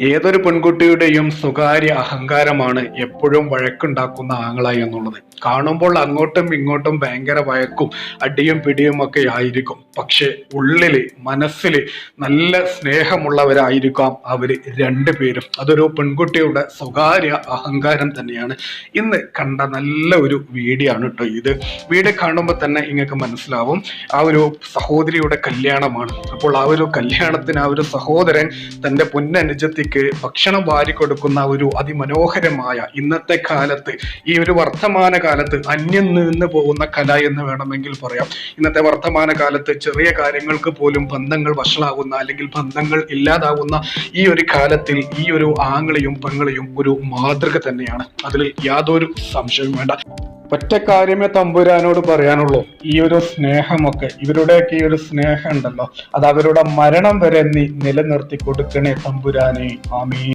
ഏതൊരു പെൺകുട്ടിയുടെയും സ്വകാര്യ അഹങ്കാരമാണ് എപ്പോഴും വഴക്കുണ്ടാക്കുന്ന ആങ്ങള എന്നുള്ളത്. കാണുമ്പോൾ അങ്ങോട്ടും ഇങ്ങോട്ടും ഭയങ്കര വഴക്കും അടിയും പിടിയും ഒക്കെ ആയിരിക്കും. പക്ഷെ ഉള്ളിൽ മനസ്സിൽ നല്ല സ്നേഹമുള്ളവരായിരിക്കാം അവർ രണ്ടുപേരും. അതൊരു പെൺകുട്ടിയുടെ സ്വകാര്യ അഹങ്കാരം തന്നെയാണ്. ഇന്ന് കണ്ട നല്ല ഒരു വീഡിയോ ആണ് കേട്ടോ ഇത്. വീഡിയോ കാണുമ്പോൾ തന്നെ നിങ്ങൾക്ക് മനസ്സിലാവും. ആ ഒരു സഹോദരിയുടെ കല്യാണമാണ്. അപ്പോൾ ആ ഒരു കല്യാണത്തിന് ആ ഒരു സഹോദരൻ തന്റെ പൊന്നനുജത്തിക്ക് ഭക്ഷണം വാരി കൊടുക്കുന്ന ഒരു അതിമനോഹരമായ ഇന്നത്തെ കാലത്ത് ഈ ഒരു വർത്തമാന കാലത്ത് അന്യം നിന്ന് പോകുന്ന കല എന്ന് വേണമെങ്കിൽ പറയാം. ഇന്നത്തെ വർത്തമാന കാലത്ത് ചെറിയ കാര്യങ്ങൾക്ക് പോലും ബന്ധങ്ങൾ വഷളാകുന്ന അല്ലെങ്കിൽ ബന്ധങ്ങൾ ഇല്ലാതാവുന്ന ഈ ഒരു കാലത്തിൽ ഈ ഒരു ആങ്ങളെയും പെങ്ങളെയും ഒരു മാതൃക തന്നെയാണ്. അതിൽ യാതൊരു സംശയവും വേണ്ട. ഒറ്റ കാര്യമേ തമ്പുരാനോട് പറയാനുള്ളൂ. ഈ ഒരു സ്നേഹമൊക്കെ ഇവരുടെയൊക്കെ ഈ ഒരു സ്നേഹം ഉണ്ടല്ലോ. അത് അവരുടെ മരണം വരെ നീ നിലനിർത്തി കൊടുക്കണേ തമ്പുരാനെ. ആമീ